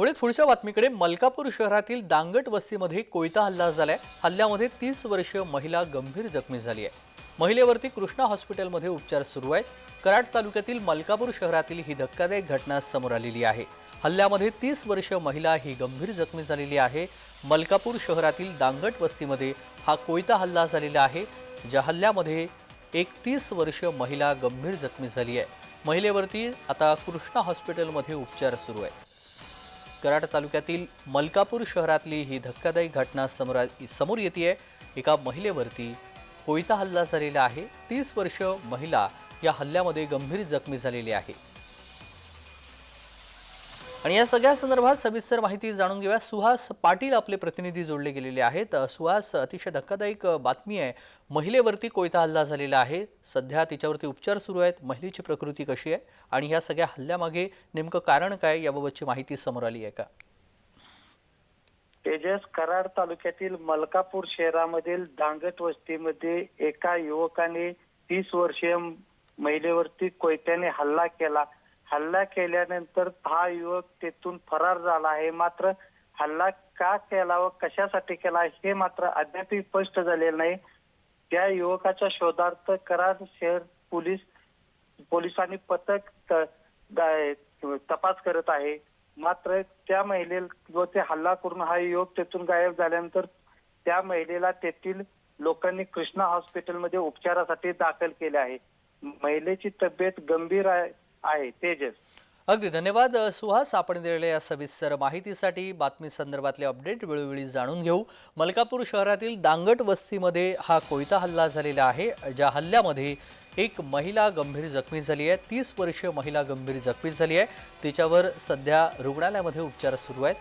पुढे पुढच्या बातमीकडे मलकापूर शहरातील दांगट वस्तीमध्ये कोयता हल्ला झालाय. हल्ल्यामध्ये तीस वर्षीय महिला गंभीर जखमी झाली आहे. महिलेवरती कृष्णा हॉस्पिटलमध्ये उपचार सुरू आहेत. कराड तालुक्यातील मलकापूर शहरातील ही धक्कादायक घटना समोर आलेली आहे. हल्ल्यामध्ये तीस वर्षीय महिला ही गंभीर जखमी झालेली आहे. मलकापूर शहरातील दांगट वस्तीमध्ये हा कोयता हल्ला झालेला आहे ज्या हल्ल्यामध्ये एक तीस वर्षीय महिला गंभीर जखमी झाली आहे. महिलेवरती आता कृष्णा हॉस्पिटलमध्ये उपचार सुरू आहेत. कराड तालुक्यातील मलकापूर शहरातली ही धक्कादायी घटना समोर समोर येते एका महिलेवरती कोयता हल्ला झालेला आहे. तीस वर्ष महिला या हल्ल्यामध्ये गंभीर जखमी झालेली आहे. आणि या सगळ्या संदर्भात सविस्तर माहिती जाणून घेऊया. सुहास पाटील आपले प्रतिनिधी जोडले गेलेले आहेत. सुहास अतिशय धक्कादायक बातमी आहे. महिलेवरती कोयता हल्ला झालेला आहे. सध्या तिच्यावरती उपचार सुरू आहेत. महिलेची प्रकृती कशी आहे? आणि ह्या सगळ्या हल्ल्यामागे नेमकं कारण काय याबाबतची माहिती समोर आली आहे का? तेजस कराड तालुक्यातील मलकापूर शहरामधील दांगट वस्तीमध्ये एका युवकाने तीस वर्षीय महिलेवरती कोयत्याने हल्ला केला. हल्ला केल्यानंतर हा युवक तेथून फरार झाला आहे. मात्र हल्ला का केला व कशासाठी केला हे मात्र अद्याप स्पष्ट झालेलं नाही. त्या युवकाच्या शोधार्थ करार शहर पोलीस पोलिसांनी पथक त- तपास करत आहे. मात्र त्या महिलेवर ते हल्ला करून हा युवक तेथून गायब झाल्यानंतर त्या महिलेला तेथील लोकांनी कृष्णा हॉस्पिटलमध्ये उपचारासाठी दाखल केले आहे. महिलेची तब्येत गंभीर आहे. आहे तेजस. अगदी धन्यवाद. सुहास आपण दिलेल्या या सविस्तर माहितीसाठी बातमी संदर्भातले अपडेट वेळोवेळी जाणून घेऊ. मलकापूर शहरातील दांगट वस्तीमध्ये हा कोयता हल्ला झालेला आहे ज्या हल्ल्यामध्ये एक महिला गंभीर जखमी झाली आहे. तीस वर्षीय महिला गंभीर जखमी झाली आहे. तिच्यावर सध्या रुग्णालयामध्ये उपचार सुरू आहेत.